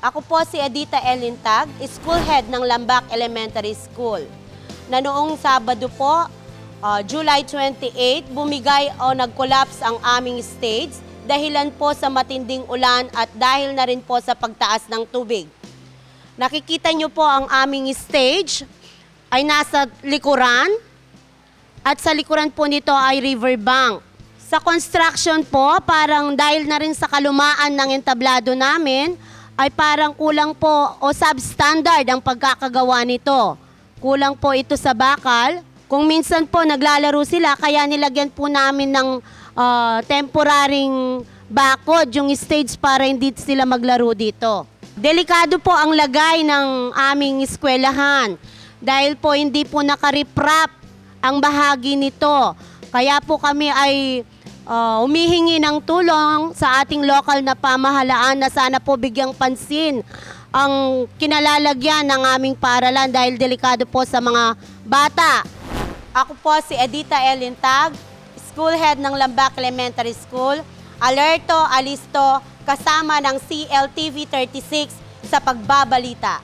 Ako po si Edita Elintag, school head ng Lambak Elementary School. Na noong Sabado po, ah, July 28, bumigay o nag-collapse ang aming stage dahilan po sa matinding ulan at dahil na rin po sa pagtaas ng tubig. Nakikita niyo po ang aming stage ay nasa likuran at sa likuran po nito ay riverbank. Sa construction po, parang dahil na rin sa kalumaan ng entablado namin, ay parang kulang po o substandard ang pagkakagawa nito. Kulang po ito sa bakal. Kung minsan po naglalaro sila, kaya nilagyan po namin ng ah, temporaring bakod yung stage para hindi sila maglaro dito. Delikado po ang lagay ng aming eskwelahan dahil po hindi po nakariprap ang bahagi nito. Kaya po kami ay ah, humihingi ng tulong sa ating lokal na pamahalaan na sana po bigyang pansin ang kinalalagyan ng aming paralan dahil delikado po sa mga bata. Ako po si Edita Elintag, school head ng Lambak Elementary School. Alerto, alisto, kasama ng CLTV 36 sa pagbabalita.